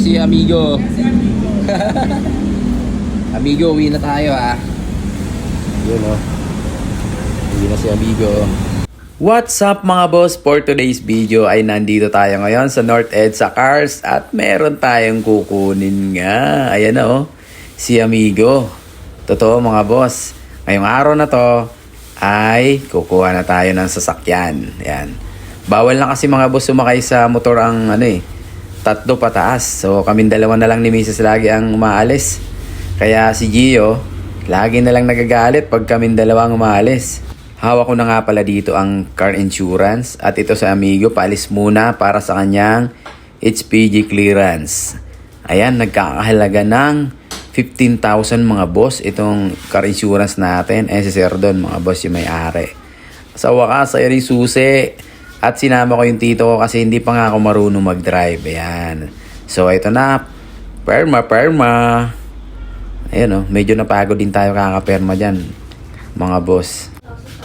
si Amigo. Amigo, uwi na tayo ha. Yun oh. Uwi na si Amigo. What's up mga boss? For today's video ay nandito tayo ngayon sa North EDSA Cars at meron tayong kukunin nga. Ayan na oh. Si Amigo. Totoo mga boss. Ngayong araw na to ay kukuha na tayo ng sasakyan. Ayan. Bawal na kasi mga boss sumakay sa motor ang ano eh. Tatlo pataas. So kaming dalawa na lang ni Mrs. lagi ang umaalis. Kaya si Gio, lagi na lang nagagalit pag kaming dalawang umaalis. Hawak ko na nga pala dito ang car insurance at ito sa amigo paalis muna para sa kanyang HPG clearance. Ayan, nagkakahalaga ng 15,000 mga boss itong car insurance natin. Eh si Sir Don, mga boss yung may-ari. Sa wakas, yung susi. At sinama ko yung tito ko kasi hindi pa nga ako marunong mag-drive. Ayan. So, ito na. Perma, perma. Ayan oh, medyo napagod din tayo kakaperma dyan. Mga boss.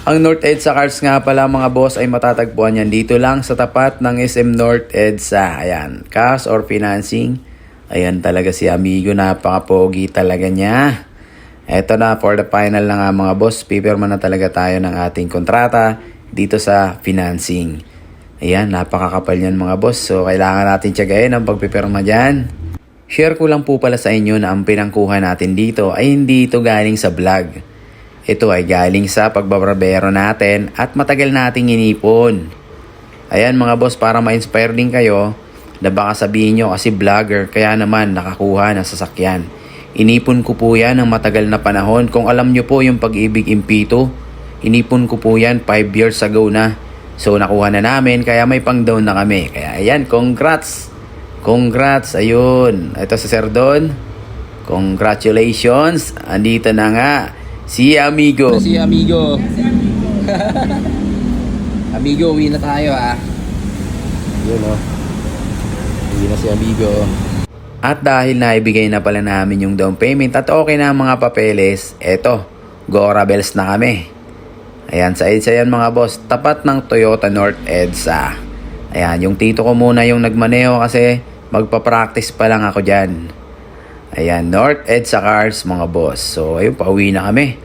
Ang North EDSA Cars nga pala mga boss ay matatagpuan yan dito lang sa tapat ng SM North EDSA. Ayan, cash or financing. Ayan talaga si Amigo, napaka-pogi talaga niya. Eto na, for the final na nga mga boss, pipirma na talaga tayo ng ating kontrata dito sa financing. Ayan, napakakapal yan mga boss. So, kailangan natin tiyagayin ang pagpipirma dyan. Share ko lang po pala sa inyo na ang pinangkuha natin dito ay hindi ito galing sa vlog. Ito ay galing sa pagbabarbero natin at matagal nating inipon. Ayan mga boss, para ma-inspire din kayo na baka sabihin nyo kasi vlogger kaya naman nakakuha ng sasakyan. Inipon ko po yan ng matagal na panahon. Kung alam nyo po yung pag-ibig impito, inipon ko po yan 5 years ago na. So nakuha na namin kaya may pang down na kami. Kaya ayan, congrats! Congrats, ayun. Ito sa Sir Don. Congratulations. Andito na nga si Amigo. Si Amigo. Amigo, uwi na tayo ha. Yun oh. Uwi na si Amigo. At dahil naibigay na pala namin yung down payment at okay na ang mga papeles, eto, Gora Bells na kami. Ayan, sa EDSA yan mga boss. Tapat ng Toyota North EDSA. Ayan, yung tito ko muna yung nagmaneho kasi magpa-practice pa lang ako dyan. Ayan, North EDSA Cars mga boss. So, ayun, pauwi na kami.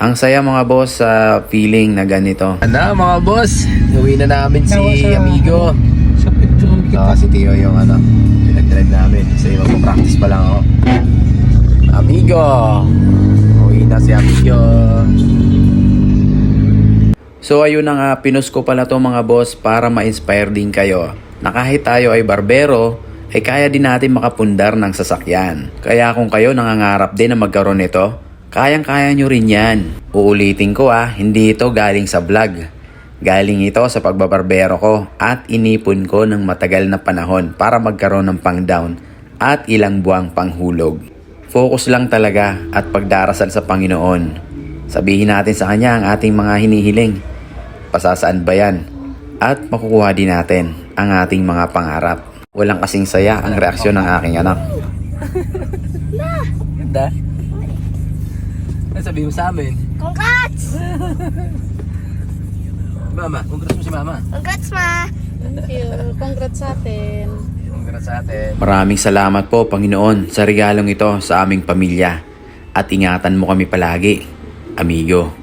Ang saya mga boss sa feeling na ganito. Ano mga boss, uwi na namin si Amigo. Sa picture Ah, si Tio yung ano, pinag-drive namin. Kasi magpa-practice pa lang ako. Amigo! Uwi na si Amigo. So ayun na nga, pinus ko pala to mga boss para ma-inspire din kayo. Na kahit tayo ay barbero, ay kaya din natin makapundar ng sasakyan. Kaya kung kayo nangangarap din na magkaroon nito, kayang-kaya nyo rin yan. Uulitin ko ah, hindi ito galing sa vlog. Galing ito sa pagbabarbero ko at inipon ko ng matagal na panahon para magkaroon ng pang-down at ilang buwang panghulog. Focus lang talaga at pagdarasal sa Panginoon. Sabihin natin sa Kanya ang ating mga hinihiling. Pasasaan ba yan? At makukuha din natin ang ating mga pangarap. Walang kasing saya ang reaksyon ng aking anak. Ganda. Ano sabihin mo sa amin? Congrats! Mama, congrats mo si Mama. Congrats, ma! Thank you. Congrats sa atin. Congrats sa atin. Maraming salamat po, Panginoon, sa regalong ito sa aming pamilya. At ingatan mo kami palagi, amigo.